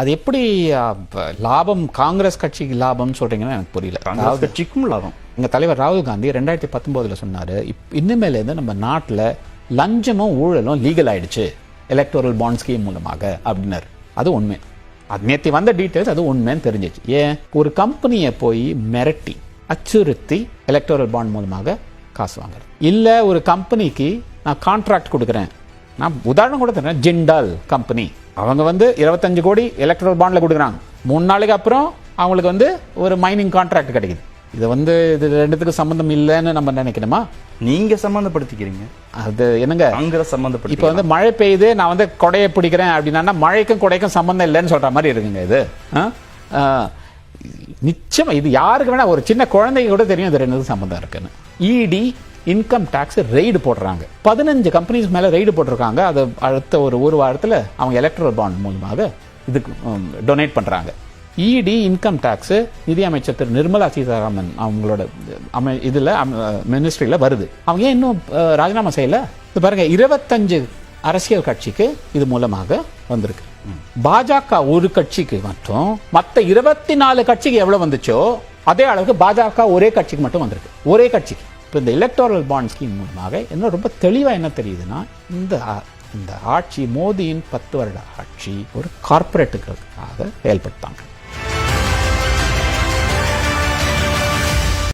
அது எப்படி லாபம் காங்கிரஸ் கட்சிக்கு லாபம்னு சொல்றீங்கன்னா எனக்கு புரியல. காங்கிரஸ் கட்சிக்கும் லாபம். எங்க தலைவர் ராகுல் காந்தி ரெண்டாயிரத்தி பத்தொன்பதுல சொன்னாரு இப் இனிமேலேருந்து நம்ம நாட்டுல லஞ்சமும் ஊழலும் லீகல் ஆயிடுச்சு எலக்டோரல் பாண்ட் ஸ்கீம் மூலமாக அப்படின்னாரு. அது உண்மை. அது நேத்தி வந்த டீட்டெயில்ஸ் அது உண்மைன்னு தெரிஞ்சிச்சு. ஏன்? ஒரு கம்பெனியை போய் மிரட்டி அச்சுறுத்தி எலக்டோரல் பாண்ட் மூலமாக காசு வாங்குறது. இல்ல ஒரு கம்பெனிக்கு நான் கான்ட்ராக்ட் கொடுக்குறேன். நான் உதாரணம் கூட தரேன் ஜிண்டால் கம்பெனி அவங்க வந்து இருபத்தஞ்சு கோடி எலக்ட்ரல் பாண்ட்ல கொடுக்குறாங்க. மூணு நாளைக்கு அப்புறம் அவங்களுக்கு வந்து ஒரு மைனிங் கான்ட்ராக்ட் கிடைக்குது. இது வந்து இது ரெண்டுத்துக்கும் சம்பந்தம் இல்லைன்னு நம்ம நினைக்கணுமா? நீங்க சம்பந்தப்படுத்திக்கிறீங்க அது என்னங்க? காங்கிரஸ் இப்போ சம்பந்தப்படுத்தி வந்து மழை பெய்யுது நான் வந்து கொடையை பிடிக்கிறேன் அப்படின்னா மழைக்கும் கொடைக்கும் சம்பந்தம் இல்லைன்னு சொல்ற மாதிரி இருக்குங்க இது. நிச்சயமா இது யாருக்கு வேணா ஒரு சின்ன குழந்தைக்கு கூட தெரியும் இது ரெண்டு சம்பந்தம் இருக்குன்னு. இடி இன்கம் டாக்ஸ் ரெய்டு போடுறாங்க. பதினஞ்சு கம்பெனிஸ் மேல ரெய்டு போட்டிருக்காங்க. அது அடுத்த ஒரு ஒரு வாரத்தில் அவங்க எலக்ட்ரல் பாண்ட் மூலமாக இதுக்கு டொனேட் பண்றாங்க. இடி இன்கம் டாக்ஸ் நிதி அமைச்சர் திரு நிர்மலா சீதாராமன் அவங்களோட அமை இதில் மினிஸ்ட்ரியில் வருது. அவங்க ஏன் இன்னும் ராஜினாமா செய்யல? இது பாருங்க இருபத்தஞ்சு அரசியல் கட்சிக்கு இது மூலமாக வந்திருக்கு. பாஜக ஒரு கட்சிக்கு மட்டும் மற்ற இருபத்தி நாலு கட்சிக்கு எவ்வளவு வந்துச்சோ அதே அளவுக்கு பாஜக ஒரே கட்சிக்கு மட்டும் வந்திருக்கு. ஒரே கட்சிக்கு. இப்போ இந்த எலக்டோரல் பாண்ட் ஸ்கீம் மூலமாக என்ன ரொம்ப தெளிவாக என்ன தெரியுதுன்னா இந்த இந்த ஆட்சி மோதியின் பத்து வருட ஆட்சி ஒரு கார்பரேட்டுகளுக்காக செயல்படுத்தாங்க.